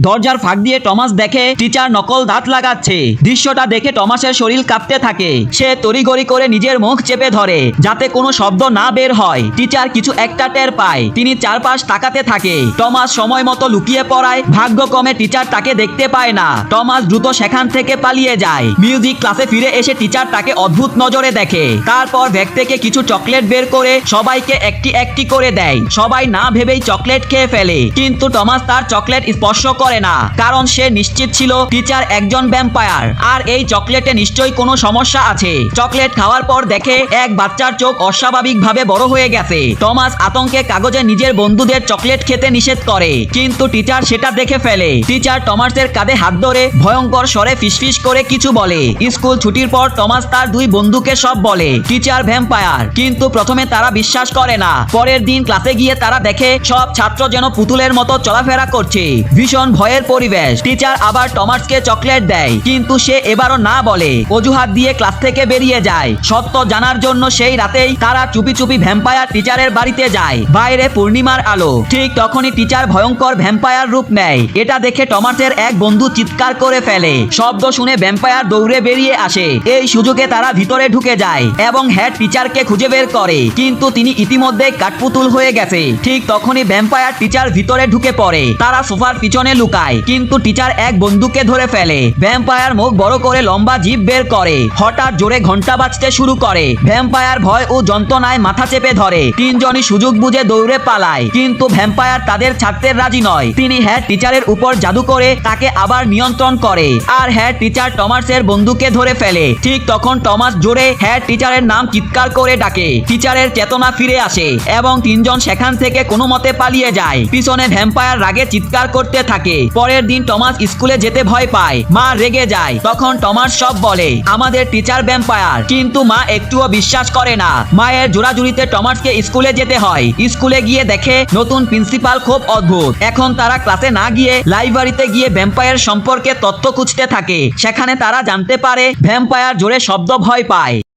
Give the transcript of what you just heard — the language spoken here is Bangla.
দরজার ফাঁক দিয়ে টমাস দেখে টিচার নকল দাঁত লাগাচ্ছে। দৃশ্যটা দেখে টমাসের শরীর কাঁপতে থাকে। সে তড়িগড়ি করে নিজের মুখ চেপে ধরে, যাতে কোনো শব্দ না বের হয়। টিচার কিছু একটা টের পায়। তিনি চারপাশ তাকাতে থাকে। টমাস সময় মতো লুকিয়ে পড়ায়। ভাগ্যক্রমে টিচার তাকে দেখতে পায় না। টমাস দ্রুত সেখান থেকে পালিয়ে যায়। মিউজিক ক্লাসে ফিরে এসে টিচার তাকে অদ্ভুত নজরে দেখে। তারপর ব্যাগ থেকে কিছু চকলেট বের করে সবাইকে একটি একটি করে দেয়। সবাই না ভেবেই চকলেট খেয়ে ফেলে। কিন্তু টমাস তার চকলেট স্পর্শ করে না। কারণ সে নিশ্চিত ছিল টিচার একজন ভ্যাম্পায়ার আর এই চকলেটে নিশ্চয়ই কোনো সমস্যা আছে। চকলেট খাওয়ার পর দেখে এক বাচ্চার চোখ অস্বাভাবিকভাবে বড় হয়ে গেছে। টমাস আতঙ্কে কাগজে নিজের বন্ধুদের চকলেট খেতে নিষেধ করে। কিন্তু টিচার সেটা দেখে ফেলে। টিচার টমাসের কাঁধে হাত ধরে ভয়ঙ্কর স্বরে ফিসফিস করে কিছু বলে। স্কুল ছুটির পর টমাস তার দুই বন্ধুকে সব বলে, টিচার ভ্যাম্পায়ার কিন্তু প্রথমে তারা বিশ্বাস করে না। পরের দিন ক্লাসে গিয়ে তারা দেখে সব ছাত্র যেন পুতুলের মতো চলাফেরা করছে। ভীষণ ভয়ের পরিবেশ। টিচার আবার টমাসকে চকলেট দেয়, কিন্তু সে এবারও না বলে। অজুহাত দিয়ে ক্লাস থেকে বেরিয়ে যায়। সত্য জানার জন্য সেই রাতেই তারা চুপি চুপি ভ্যাম্পায়ার টিচারের বাড়িতে যায়। বাইরে পূর্ণিমার আলো। ঠিক তখনই টিচার ভয়ঙ্কর ভ্যাম্পায়ার রূপ নেয়। এটা দেখে টমাসের এক বন্ধু চিৎকার করে ফেলে। শব্দ শুনে ভ্যাম্পায়ার দৌড়ে বেরিয়ে আসে। এই সুযোগে তারা ভিতরে ঢুকে যায় এবং হেড টিচারকে খুঁজে বের করে। কিন্তু তিনি ইতিমধ্যে কাঠপুতুল হয়ে গেছে। ঠিক তখনই ভ্যাম্পায়ার টিচার ভিতরে ঢুকে পড়ে। তারা সোফার পিছনে লুকায়। কিন্তু টিচার এক বন্দুকে ধরে ফেলে। ভ্যাম্পায়ার মুখ বড় করে লম্বা জিভ বের করে। হঠাৎ জোরে ঘণ্টা বাজতে শুরু করে। ভ্যাম্পায়ার ভয় ও যন্ত্রণায় মাথা চেপে ধরে। তিনজনই সুযোগ বুঝে দৌড়ে পালায়। কিন্তু ভ্যাম্পায়ার তাদের ছাড়তে রাজি নয়। তিনি হেড টিচারের উপর জাদু করে তাকে আবার নিয়ন্ত্রণ করে। আর হেড টিচার টমাসের বন্ধুকে ধরে ফেলে। ঠিক তখন টমাস জোরে হেড টিচারের নাম চিৎকার করে ডাকে। টিচারের চেতনা ফিরে আসে। এবং তিনজন সেখান থেকে কোনো মতে পালিয়ে যায়। পিছনে ভ্যাম্পায়ার রাগে চিৎকার করতে পরের দিন টমাস স্কুলে যেতে ভয় পায়। মা রেগে যায়। তখন টমাস সব বলে, আমাদের টিচার ভ্যাম্পায়ার কিন্তু মা একটুও বিশ্বাস করে না। মায়ের জোড়াজুড়িতে টমাসকে স্কুলে যেতে হয়। স্কুলে গিয়ে দেখে নতুন প্রিন্সিপাল খুব অদ্ভুত। এখন তারা ক্লাসে না গিয়ে লাইব্রেরিতে গিয়ে ভ্যাম্পায়ার সম্পর্কে তথ্য খুঁজতে থাকে। সেখানে তারা জানতে পারে ভ্যাম্পায়ার জোরে শব্দ ভয় পায়।